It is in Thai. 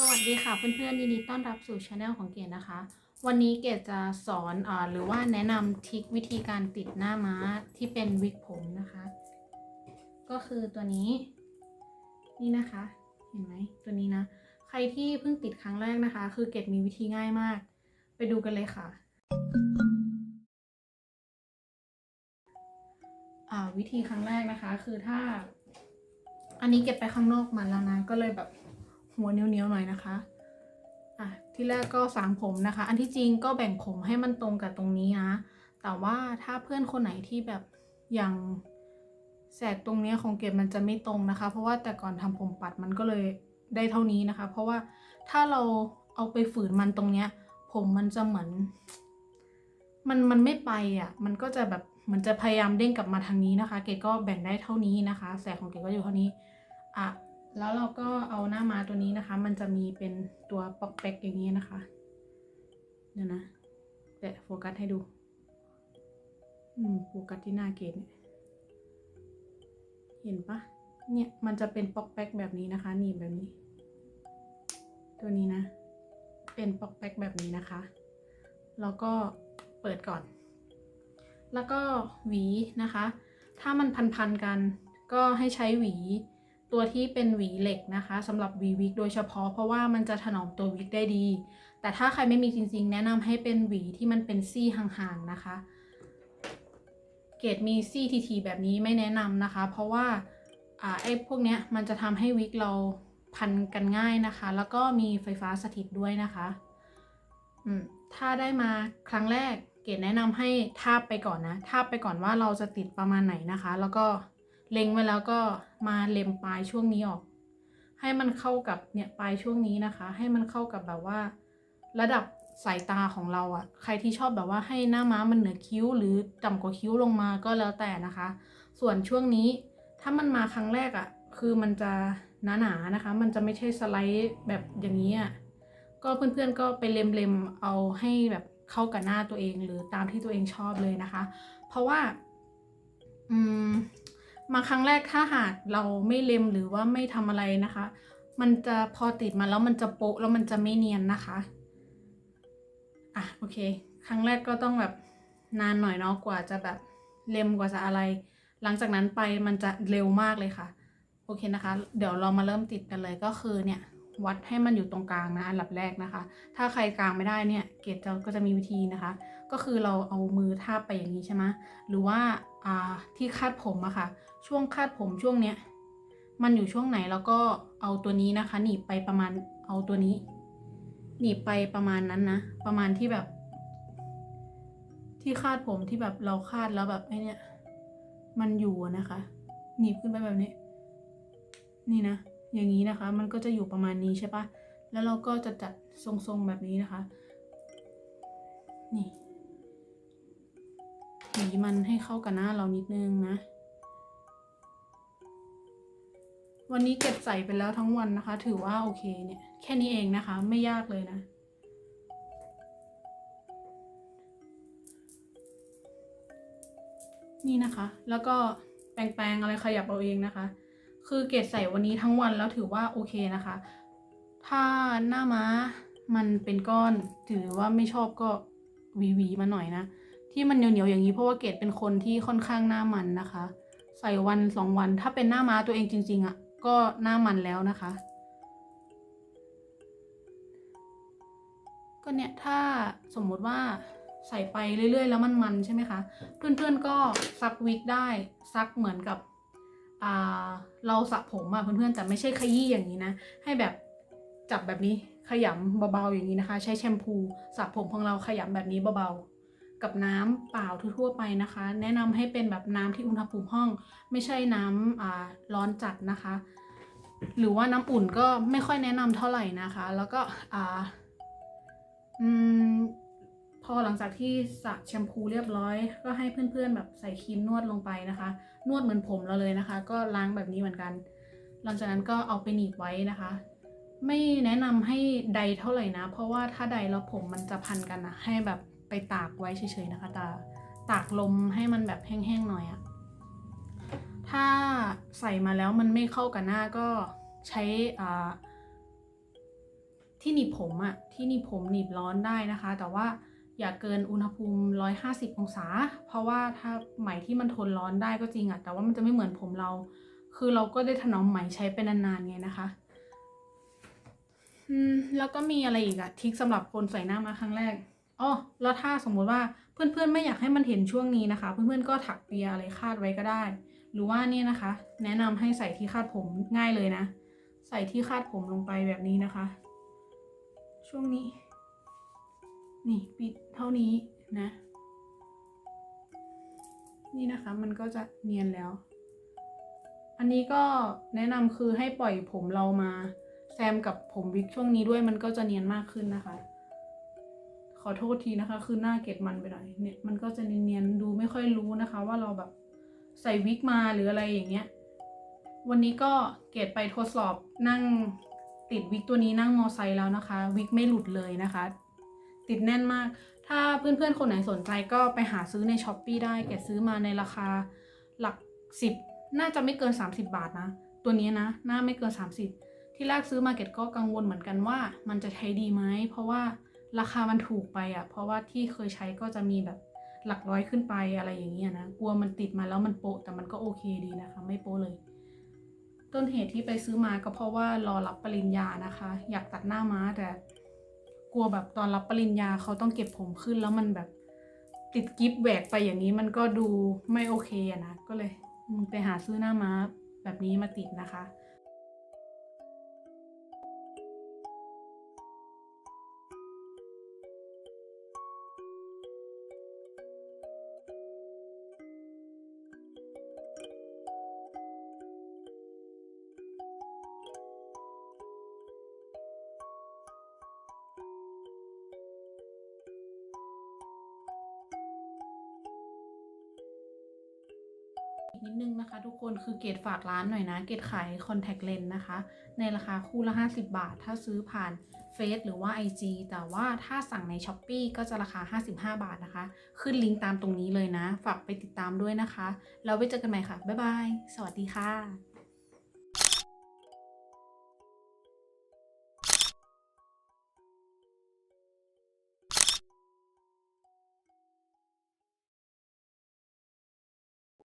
สวัสดีค่ะเพื่อนๆยินดีต้อนรับสู่ช anel ของเกดนะคะ วันนี้เกดจะสอนอหรือว่าแนะนำทริควิธีการติดหน้าม้าที่เป็นวิกผมนะคะ ก็คือตัวนี้ นี่นะคะ เห็นไหมตัวนี้นะ ใครที่เพิ่งติดครั้งแรกนะคะ คือเกดมีวิธีง่ายมาก ไปดูกันเลยค่ะอ่าวิธีครั้งแรกนะคะ คือถ้า อันนี้เก็บไปข้างนอกมาแล้วนะก็เลยแบบ หัวเนี้ยวๆหน่อยนะคะอะที่แรกก็สางผมนะคะ อันที่จริงก็แบ่งผมให้มันตรงกับตรงนี้นะแต่ว่าถ้าเพื่อนคนไหนที่แบบอย่างแสกตรงเนี้ยของเก็บมันจะไม่ตรงนะคะ เพราะว่าแต่ก่อนทำผมปัดมันก็เลยได้เท่านี้นะคะ เพราะว่าถ้าเราเอาไปฝืนมันตรงเนี้ย ผมมันจะเหมือน มันมันไม่ไปอะ มันก็จะแบบเหมันจะพยายามเด้งกลับมาทางนี้นะคะ เกดก็แบ่งได้เท่านี้นะคะ แสกของเกดก็อยู่เท่านี้อะ แล้วเราก็เอาหน้าม้าตัวนี้นะคะ มันจะมีเป็นตัวปอกแป๊กอย่างนี้นะคะ เดี๋ยวนะเดี๋ยวโฟกัสให้ดู อืมโฟกัสที่หน้าเกดเนี่ยเห็นปะเนี่ยมันจะเป็นปอกแป๊กแบบนี้นะคะหนีบแบบนี้ ตัวนี้นะ เป็นปอกแป๊กแบบนี้นะคะ แล้วก็เปิดก่อน แล้วก็หวีนะคะ ถ้ามันพันๆกันก็ให้ใช้หวี ตัวที่เป็นหวีเหล็กนะคะสำหรับหวีวิกโดยเฉพาะเพราะว่ามันจะถนอมตัววิกได้ดี แต่ถ้าใครไม่มีจริงๆ แนะนำให้เป็นหวีที่มันเป็นซี่ห่างๆนะคะ เกรดมีซี่ทีๆแบบนี้ไม่แนะนำนะคะ เพราะว่าอ่าไอ้พวกเนี้ยมันจะทำให้วิกเราพันกันง่ายนะคะ แล้วก็มีไฟฟ้าสถิตด้วยนะคะอืมถ้าได้มาครั้งแรกเกรดแนะนำให้ทาบไปก่อนนะทาบไปก่อนว่าเราจะติดประมาณไหนนะคะ แล้วก็ เล็งไว้แล้วก็มาเล็มปลายช่วงนี้ออก ให้มันเข้ากับเนี่ยปลายช่วงนี้นะคะ ให้มันเข้ากับแบบว่า ระดับสายตาของเราอะใครที่ชอบแบบว่าให้หน้าม้ามันเหนือคิ้ว หรือต่ำกว่าคิ้วลงมาก็แล้วแต่นะคะ ส่วนช่วงนี้ถ้ามันมาครั้งแรกอะคือมันจะหนาๆนนะคะ มันจะไม่ใช่สไลด์แบบอย่างนี้อะก็เพื่อนๆก็ไปเล็มๆเอาให้แบบเข้ากับหน้าตัวเองหรือตามที่ตัวเองชอบเลยนะคะ เพราะว่า มาครั้งแรกถ้าหากเราไม่เล็มหรือว่าไม่ทำอะไรนะคะ มันจะพอติดมาแล้วมันจะโปะแล้วมันจะไม่เนียนนะคะอะโอเค ครั้งแรกก็ต้องแบบนานหน่อยเนาะกว่าจะแบบเล็มกว่าจะอะไร หลังจากนั้นไปมันจะเร็วมากเลยค่ะ โอเคนะคะ เดี๋ยวเรามาเริ่มติดกันเลยก็คือเนี่ยวัดให้มันอยู่ตรงกลางนะอันดับแรกนะคะ ถ้าใครกลางไม่ได้เนี่ย เกรดจะก็จะมีวิธีนะคะ ก็คือเราเอามือทาบไปอย่างนี้ใช่ไหมหรือว่าอ่าที่คาดผมอะค่ะ ช่วงคาดผมช่วงเนี้ยมันอยู่ช่วงไหนแล้วก็เอาตัวนี้นะคะ หนีบไปประมาณเอาตัวนี้ หนีบไปประมาณนั้นนะ ประมาณที่แบบ ที่คาดผมที่แบบเราคาดแล้วแบบไอเนี้ยมันอยู่นะคะ หนีบขึ้นไปแบบนี้ นี่นะอย่างนี้นะคะ มันก็จะอยู่ประมาณนี้ใช่ปะแล้วเราก็จะจัดทรงๆแบบนี้นะคะ นี่ หวีมันให้เข้ากับหน้าเรานิดนึงนะ วันนี้เก็บใส่ไปแล้วทั้งวันนะคะ ถือว่าโอเคเนี่ย แค่นี้เองนะคะ ไม่ยากเลยนะนี่นะคะ แล้วก็แปลงๆอะไรขยับเอาเองนะคะ คือเกรดใส่วันนี้ทั้งวันแล้วถือว่าโอเคนะคะ ถ้าหน้าม้ามันเป็นก้อน ถือว่าไม่ชอบก็วีวีมาหน่อยนะ ที่มันเหนียวๆอย่างนี้เพราะว่าเกดเป็นคนที่ค่อนข้างหน้ามันนะคะ ใส่วันสองวันถ้าเป็นหน้าม้าตัวเองจริง ๆอะ่ะก็หน้ามันแล้วนะคะ ก็เนี่ยถ้าสมมุติว่าใส่ไปเรื่อยๆ แล้วมันมันใช่ไหมคะ เพื่อนๆก็ซักวิกได้ซักเหมือนกับอ่าเราสระผมอะเพื่อนๆแต่ไม่ใช่ขยี้อย่างนี้นะ ให้แบบจับแบบนี้ขยำเบาๆอย่างนี้นะคะ ใช้แชมพูสระผมของเราขยำแบบนี้เบาๆ กับน้ำเปล่าทั่วไปนะคะ แนะนำให้เป็นแบบน้ำที่อุณหภูมิห้อง ไม่ใช่น้ำอ่าร้อนจัดนะคะ หรือว่าน้ำอุ่นก็ไม่ค่อยแนะนำเท่าไหร่นะคะ แล้วก็อ่าอืมพอหลังจากที่สระแชมพูเรียบร้อย ก็ให้เพื่อนๆแบบใส่ครีมนวดลงไปนะคะ นวดเหมือนผมเราเลยนะคะ ก็ล้างแบบนี้เหมือนกัน หลังจากนั้นก็เอาไปหนีบไว้นะคะ ไม่แนะนำให้ใดเท่าไหร่นะ เพราะว่าถ้าใดแล้วผมมันจะพันกันนะให้แบบ ไปตากไว้เฉยๆนะคะตาตากลมให้มันแบบแห้งๆหน่อยอะถ้าใส่มาแล้วมันไม่เข้ากับหน้าก็ใช้อ่าที่หนีบผมอะที่หนีบผมหนีบร้อนได้นะคะ แต่ว่าอย่าเกินอุณหภูมิ 150 องศา เพราะว่าถ้าไหมที่มันทนร้อนได้ก็จริงอะแต่ว่ามันจะไม่เหมือนผมเรา คือเราก็ได้ถนอมไหมใช้เป็นนานๆไงนะคะอืมแล้วก็มีอะไรอีกอะทริคสำหรับคนใส่หน้ามาครั้งแรก อ๋อแล้วถ้าสมมุติว่าเพื่อนๆไม่อยากให้มันเห็นช่วงนี้นะคะ เพื่อนๆก็ถักเปียอะไรคาดไว้ก็ได้ หรือว่านี่นะคะ แนะนำให้ใส่ที่คาดผมง่ายเลยนะ ใส่ที่คาดผมลงไปแบบนี้นะคะ ช่วงนี้ นี่ปิดเท่านี้นะ นี่นะคะมันก็จะเนียนแล้ว อันนี้ก็แนะนำคือให้ปล่อยผมเรามาแซมกับผมวิกช่วงนี้ด้วยมันก็จะเนียนมากขึ้นนะคะ อโทษทีนะคะ คือหน้าเกล็ดมันไปหน่อยเนี่ยมันก็จะเนียนๆดูไม่ค่อยรู้นะคะ ว่าเราแบบใส่วิกมาหรืออะไรอย่างเงี้ย วันนี้ก็เกรดไปทดสอบนั่งติดวิกตัวนี้นั่งมอไซค์แล้วนะคะ วิกไม่หลุดเลยนะคะ ติดแน่นมาก ถ้าเพื่อนๆคนไหนสนใจก็ไปหาซื้อในช้อปปีได้เกรดซื้อมาในราคาหลักสิบน่าจะไม่เกิน 30 บาทนะ ตัวนี้นะ น่าไม่เกิน 30 ที่แรกซื้อมาเกรดก็กังวลเหมือนกันว่า มันจะใช้ดีไหมเพราะว่า ราคามันถูกไปอะ่ะ เพราะว่าที่เคยใช้ก็จะมีแบบหลักร้อยขึ้นไปอะไรอย่างเงี้ยนะ กลัวมันติดมาแล้วมันโปะแต่มันก็โอเคดีนะคะ ไม่โปะเลย ต้นเหตุที่ไปซื้อมาก็เพราะว่ารอรับปริญญานะคะ อยากตัดหน้าม้าแต่กลัวแบบตอนรับปริญญาเขาต้องเก็บผมขึ้นแล้วมันแบบติดกิฟแหวกไปอย่างนี้มันก็ดูไม่โอเคอะนะ ก็เลยไปหาซื้อหน้าม้าแบบนี้มาติดนะคะ นิดนึงนะคะ ทุกคนคือเกดฝากร้านหน่อยนะ เกดขายคอนแทคเลนส์นะคะ ในราคาคู่ละ 50 บาท ถ้าซื้อผ่านเฟซหรือว่า IG แต่ว่าถ้าสั่งใน s h อ p e e ก็จะราคา 55 บาทนะคะ ขึ้นลิงก์ตามตรงนี้เลยนะ ฝากไปติดตามด้วยนะคะ แล้วไว้เจอกันใหม่ค่ะ บ๊ายบาย สวัสดีค่ะ